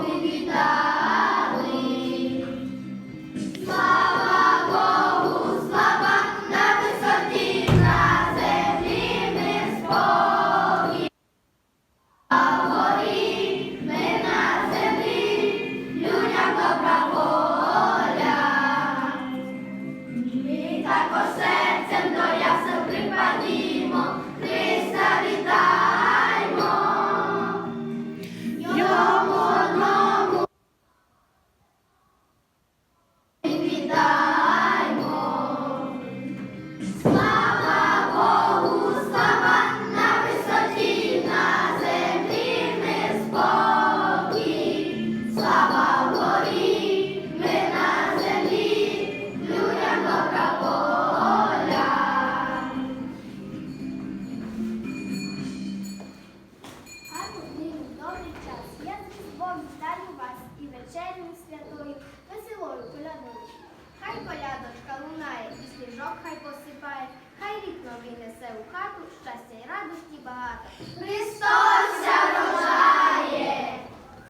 Bobby Хай колядочка лунає, і сніжок хай посипає, хай рік новий несе у хату, щастя й радості багато. Христос!